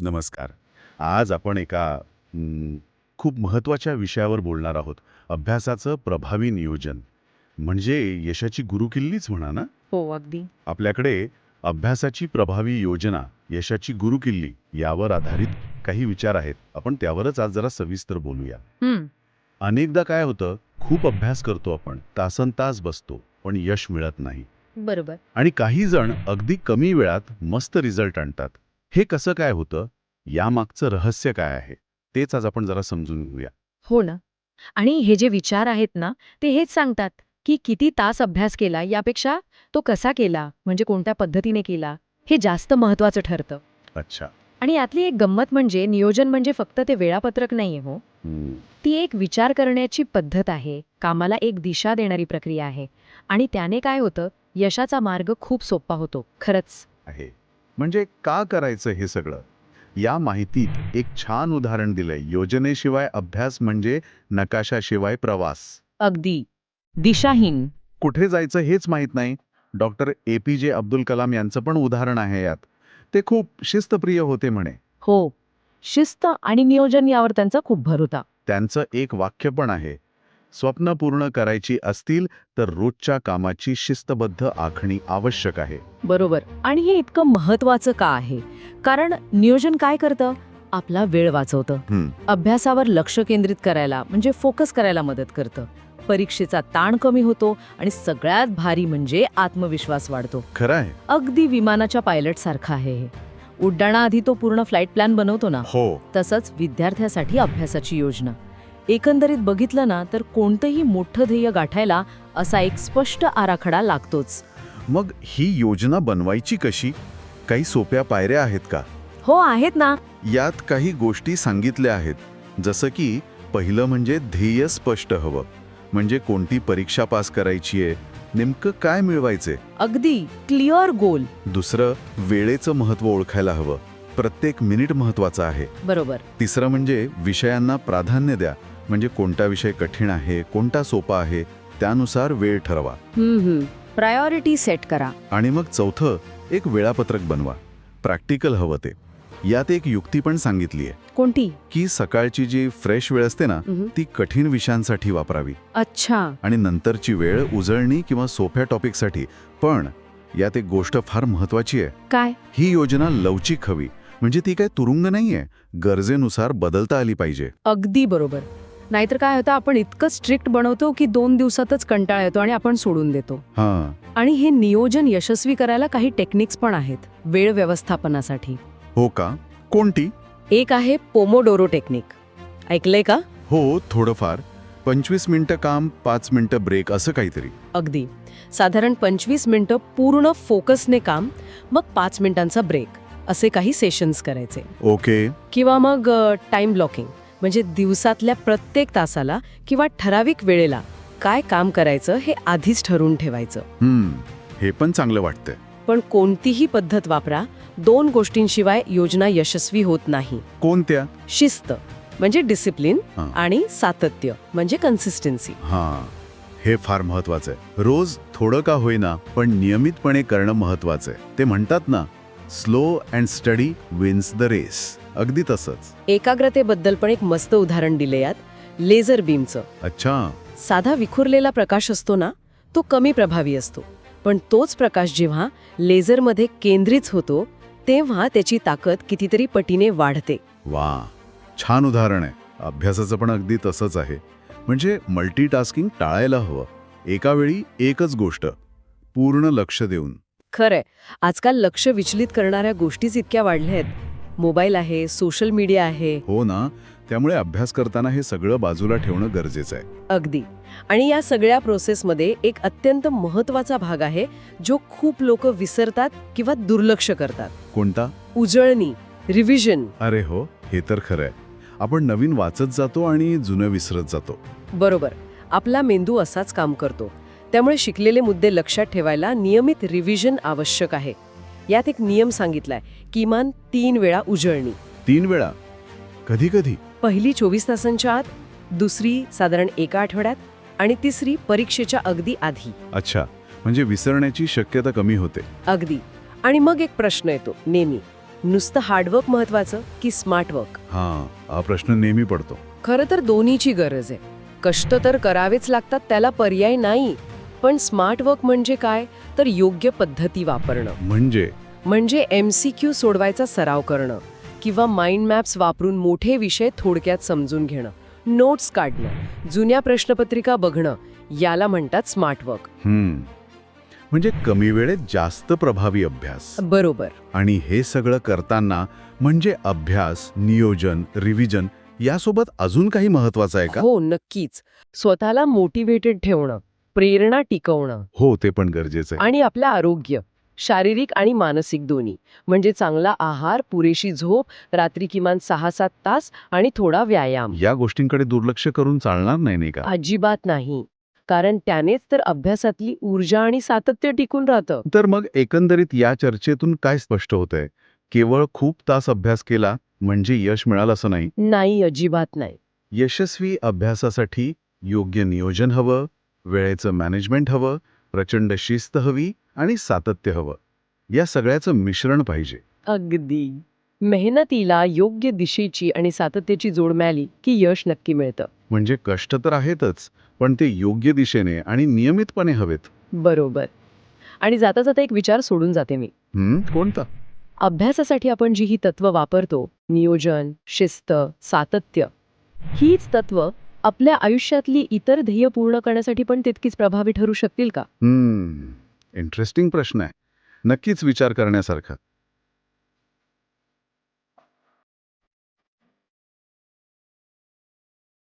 नमस्कार. आज आपण एका खूप महत्त्वाच्या विषयावर बोलणार आहोत. अभ्यासाचं प्रभावी नियोजन. म्हणजे यशाची गुरुकिल्लीच म्हणा ना? हो अगदी. आपल्याकडे अभ्यासाची प्रभावी योजना यशाची गुरुकिल्ली यावर आधारित काही विचार आहेत. आपण त्यावरच आज जरा सविस्तर बोलूया. हम्म. अनेकदा काय होतं खूप अभ्यास करतो आपण तासन तास बसतो पण यश मिळत नाही. बरोबर. आणि काही जण अगदी कमी वेळात मस्त रिझल्ट आणतात. हे कसं काय होतं? यामागचं रहस्य काय आहे? तेच आज आपण जरा समजून घेऊया. हो ना. आणि हे जे विचार आहेत ना ते हेच सांगतात की किती तास अभ्यास केला यापेक्षा तो कसा केला म्हणजे कोणत्या पद्धतीने केला हे जास्त महत्वाचं ठरतं. अच्छा. आणि यातली एक गंमत म्हणजे नियोजन म्हणजे फक्त ते वेळापत्रक नाहीये हो. ती एक विचार करण्याची पद्धत आहे कामाला एक दिशा देणारी प्रक्रिया आहे. आणि त्याने काय होतं यशाचा मार्ग खूप सोपा होतो खरंच. आहे. म्हणजे का करायचं हे सगळं? या माहितीत एक छान उदाहरण दिलंय. योजनेशिवाय अभ्यास म्हणजे नकाशाशिवाय प्रवास. अगदी. दिशाहीन. कुठे जायचं हेच माहीत नाही. डॉक्टर ए पी जे अब्दुल कलाम यांचं पण उदाहरण आहे यात. ते खूप शिस्तप्रिय होते म्हणे. हो. शिस्त आणि नियोजन यावर त्यांचा खूप भर होता. त्यांचं एक वाक्य पण आहे. स्वप्न पूर्ण करायची असतील तर रोजच्या कामाची शिस्तबद्ध आखणी आवश्यक आहे. बरोबर. आणि हे इतकं महत्वाचं का आहे? कारण नियोजन काय करतं? आपला वेळ वाचवतं. अभ्यासावर लक्ष केंद्रित करायला म्हणजे फोकस करायला मदत करतं. परीक्षेचा ताण कमी होतो आणि सगळ्यात भारी म्हणजे आत्मविश्वास वाढतो. खरं आहे. अगदी विमानाच्या पायलट सारखं आहे हे. उड्डाणाआधी तो पूर्ण फ्लाईट प्लॅन बनवतो ना? हो. तसंच विद्यार्थ्यासाठी अभ्यासाची योजना. एकंदरीत बघितलं ना तर कोणतंही मोठं ध्येय गाठायला असा एक स्पष्ट आराखडा लागतोच. मग ही योजना बनवायची कशी? काही सोप्या पायऱ्या आहेत का? हो आहेत ना. यात काही गोष्टी सांगितल्या आहेत. जसं की पहिलं म्हणजे ध्येय स्पष्ट हवं. म्हणजे कोणती परीक्षा पास करायची आहे? नेमकं काय मिळवायचे अगदी क्लिअर गोल. दुसरं वेळेचं महत्त्व ओळखायला हवं. प्रत्येक मिनिट महत्त्वाचं आहे. बरोबर. तिसरं म्हणजे विषयांना प्राधान्य द्या. म्हणजे कोणता विषय कठीण आहे कोणता सोपा आहे त्यानुसार वेळ ठरवा. प्रायोरिटी सेट करा. आणि मग चौथं एक वेळापत्रक बनवा. प्रॅक्टिकल हवं ते. यात एक युक्ती पण सांगितली आहे कोणती? की सकाळची जी फ्रेश वेळ असते ना. ती कठीण विषयांसाठी वापरावी. अच्छा. आणि नंतरची वेळ उजळणी किंवा सोप्या टॉपिकसाठी. पण यात एक गोष्ट फार महत्वाची आहे. काय? ही योजना लवचिक हवी. म्हणजे ती काय तुरुंग नाहीये. गरजेनुसार बदलता आली पाहिजे. अगदी बरोबर. नाहीतर काय होतं आपण इतकं स्ट्रिक्ट बनवतो की दोन दिवसातच कंटाळा येतो आणि आपण सोडून देतो. हां. आणि हे नियोजन यशस्वी करायला काही टेक्निक्स पण आहेत वेळ व्यवस्थापनासाठी. हो का? कोणती? एक आहे पोमोडोरो टेक्निक ऐकलंय का? हो थोडंफार. पंचवीस मिनिटं काम पाच मिनिटं ब्रेक असं काहीतरी. अगदी. साधारण पंचवीस मिनिटं पूर्ण फोकसने काम मग पाच मिनिटांचा ब्रेक असे काही सेशन्स करायचे. ओके. किंवा मग टाइम ब्लॉकिंग म्हणजे दिवसातल्या प्रत्येक तासाला किंवा ठराविक वेळेला काय काम करायचं हे आधीच ठरवून ठेवायचं. हे पण चांगलं वाटतंय. पण कोणतीही पद्धत वापरा दोन गोष्टींशिवाय योजना यशस्वी होत नाही. कोणत्या? शिस्त म्हणजे डिसिप्लिन. आणि सातत्य म्हणजे कन्सिस्टन्सी हां हे फार महत्वाचं आहे. रोज थोडं का होईना पण नियमितपणे करणं महत्वाचं आहे. ते म्हणतात ना slow and steady wins the race अगदी तसंच. एकाग्रतेबद्दल पण एक मस्त उदाहरण दिले यात. लेझर बीमचं अच्छा. साधा विखुरलेला प्रकाश असतो ना तो कमी प्रभावी असतो. पण तोच प्रकाश जेव्हा लेझरमध्ये केंद्रित होतो तेव्हा त्याची ताकद कितीतरी पटीने वाढते. वा छान उदाहरण आहे. अभ्यासाचं पण अगदी तसंच आहे. म्हणजे मल्टीटास्किंग टाळायला हवं. एका वेळी एकच गोष्ट. पूर्ण लक्ष देऊन. खरंय. आजकाल लक्ष विचलित करणाऱ्या गोष्टीच इतक्या वाढल्या आहेत मोबाईल आहे सोशल मीडिया आहे. हो ना. त्यामुळे अभ्यास करताना हे सगळं बाजूला ठेवणं गरजेचं आहे. अगदी. आणि या सगळ्या प्रोसेसमध्ये एक अत्यंत महत्त्वाचा भाग आहे जो खूप लोक विसरतात किंवा दुर्लक्ष करतात. कोणता? उजळणी रिव्हिजन अरे हो हे तर खरं आहे आपण नवीन वाचत जातो आणि जुनं विसरत जातो. बरोबर. आपला मेंदू असाच काम करतो. त्यामुळे शिकलेले मुद्दे लक्षात ठेवायला नियमित रिव्हिजन आवश्यक आहे. यात एक नियम सांगितलाय किमान तीन वेळा उजळणी. तीन वेळा? कधी कधी? पहिली चोवीस तासांच्या आत दुसरी साधारण एका आठवड्यात आणि तिसरी परीक्षेच्या अगदी आधी. अच्छा म्हणजे विसरण्याची शक्यता कमी होते. अगदी. आणि मग एक प्रश्न येतो नेहमी. नुसतं हार्डवर्क महत्वाचं की स्मार्ट वर्क? हां हा प्रश्न नेहमी पडतो. खरं तर दोन्हीची गरज आहे. कष्ट तर करावेच लागतात त्याला पर्याय नाही. पण स्मार्ट वर्क म्हणजे काय? तर योग्य पद्धती वापरणं. म्हणजे? म्हणजे एम सी क्यू सोडवायचा सराव करणं. किंवा माइंड मॅप्स वापरून मोठे विषय थोडक्यात समजून घेणं. नोट्स काढणं. जुन्या प्रश्नपत्रिका बघणं. याला म्हणतात स्मार्ट वर्क. हम्म. म्हणजे कमी वेळेत जास्त प्रभावी अभ्यास. बरोबर. आणि हे सगळं करताना म्हणजे अभ्यास नियोजन रिव्हिजन यासोबत अजून काही महत्वाचं आहे का? हो नक्कीच. स्वतःला मोटिवेटेड ठेवणं. प्रेरणा टिकवणं. हो ते पण गरजेचं आहे. आणि आपलं आरोग्य शारीरिक आणि मानसिक दोन्ही. म्हणजे चांगला आहार पुरेशी झोप रात्री किमान सहा सात तास आणि थोडा व्यायाम. या गोष्टींकडे दुर्लक्ष करून चालणार नाही नाही का? अजिबात नाही. कारण त्यानेच तर अभ्यासातली ऊर्जा आणि सातत्य टिकून राहतं. तर मग एकंदरीत या चर्चेतून काय स्पष्ट होतंय? केवळ खूप तास अभ्यास केला म्हणजे यश मिळालं असं नाही? नाही अजिबात नाही. यशस्वी अभ्यासासाठी योग्य नियोजन हवं वेळेचं मॅनेजमेंट हवं प्रचंड शिस्त हवी आणि सातत्य हवं. या सगळ्याचं मिश्रण पाहिजे. अगदी. मेहनतीला योग्य दिशेची आणि सातत्याची जोड मिळाली की यश नक्की मिळतं. म्हणजे कष्ट तर आहेतच पण ते योग्य दिशेने आणि नियमितपणे हवेत. बरोबर. आणि जाता जाता एक विचार सोडून जाते मी. हं, कोणता? अभ्यासासाठी आपण जी ही तत्व वापरतो नियोजन शिस्त सातत्य हीच तत्व आपल्या आयुष्यातली इतर ध्येय पूर्ण करण्यासाठी पण तितकीच प्रभावी ठरू शकतील का? इंटरेस्टिंग प्रश्न आहे. नक्कीच विचार करण्यासारखा.